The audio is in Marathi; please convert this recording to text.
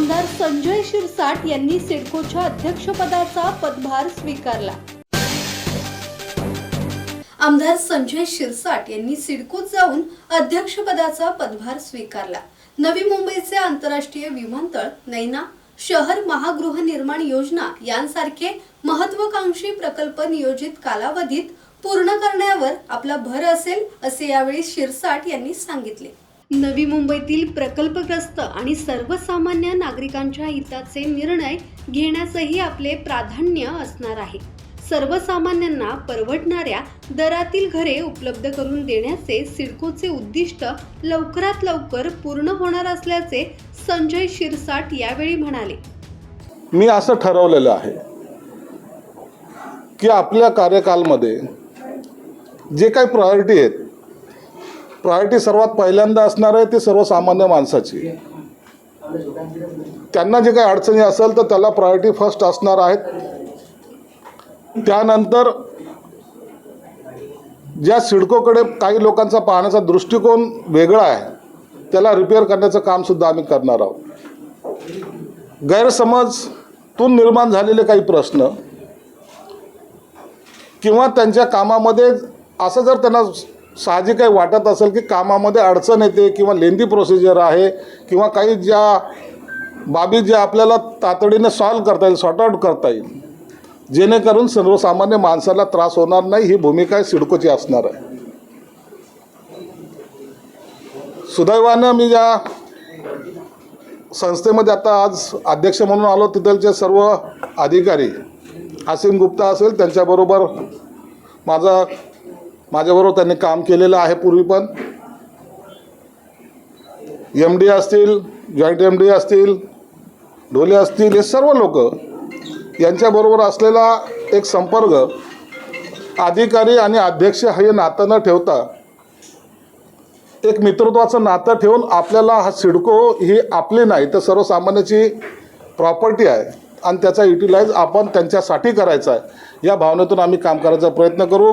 आमदार संजय शिरसाट यांनी सिडकोच्या अध्यक्षपदाचा पदभार स्वीकारला. आमदार संजय शिरसाट यांनी सिडकोत जाऊन अध्यक्षपदाचा पदभार स्वीकारला. नवी मुंबईचे आंतरराष्ट्रीय विमानतळ नैना शहर महागृहनिर्माण योजना यांसारखे महत्वाकांक्षी प्रकल्प नियोजित कालावधीत पूर्ण करण्यावर आपला भर असेल असे यावेळी शिरसाट यांनी सांगितले. नवी मुंबईतील प्रकल्पग्रस्त आणि सर्वसामान्य नागरिकांच्या हिताचे निर्णय घेण्याचंही आपले प्राधान्य असणार आहे. सर्वसामान्यांना परवडणाऱ्या दरातील घरे उपलब्ध करून देण्याचे सिडकोचे उद्दिष्ट लवकरात लवकर पूर्ण होणार असल्याचे संजय शिरसाट यावेळी म्हणाले. मी असं ठरवलेलं आहे की आपल्या कार्यकालमध्ये जे काही प्रायोरिटी आहेत प्रायोरिटी सर्वात पहिल्यांदा असणार आहे ती सर्वसामान्य माणसाची. त्यांना जे काही अडचणी असेल तर त्याला प्रायोरिटी फर्स्ट असणार आहेत. त्यानंतर ज्या सिडकोकडे काही लोकांचा पाहण्याचा दृष्टिकोन वेगळा आहे त्याला रिपेअर करण्याचं कामसुद्धा आम्ही करणार आहोत. गैरसमजतून निर्माण झालेले काही प्रश्न किंवा त्यांच्या कामामध्ये असं जर त्यांना साहजिक काही वाटत असेल की कामामध्ये अडचण येते किंवा लेंदी प्रोसिजर आहे किंवा काही ज्या बाबी ज्या आपल्याला तातडीने सॉल्व करता येईल सॉर्ट आउट करता येईल जेणेकरून सर्वसामान्य माणसाला त्रास होणार नाही ही भूमिका सिडकोची असणार आहे. सुदैवानं मी ज्या संस्थेमध्ये आता आज अध्यक्ष म्हणून आलो तिथलचे सर्व अधिकारी असीम गुप्ता असेल त्यांच्याबरोबर माझा माझ्याबरोबर त्यांनी काम केलेलं आहे पूर्वी पण. एम डी असतील जॉईंट एम डी असतील ढोले असतील हे सर्व लोक यांच्याबरोबर असलेला एक संपर्क अधिकारी आणि अध्यक्ष हे नातं न ठेवता एक मित्रत्वाचं नातं ठेवून आपल्याला हा सिडको ही आपली नाही तर सर्वसामान्याची प्रॉपर्टी आहे आणि त्याचा युटिलाइज आपण त्यांच्यासाठी करायचा आहे. या भावनेतून आम्ही काम करायचा प्रयत्न करू.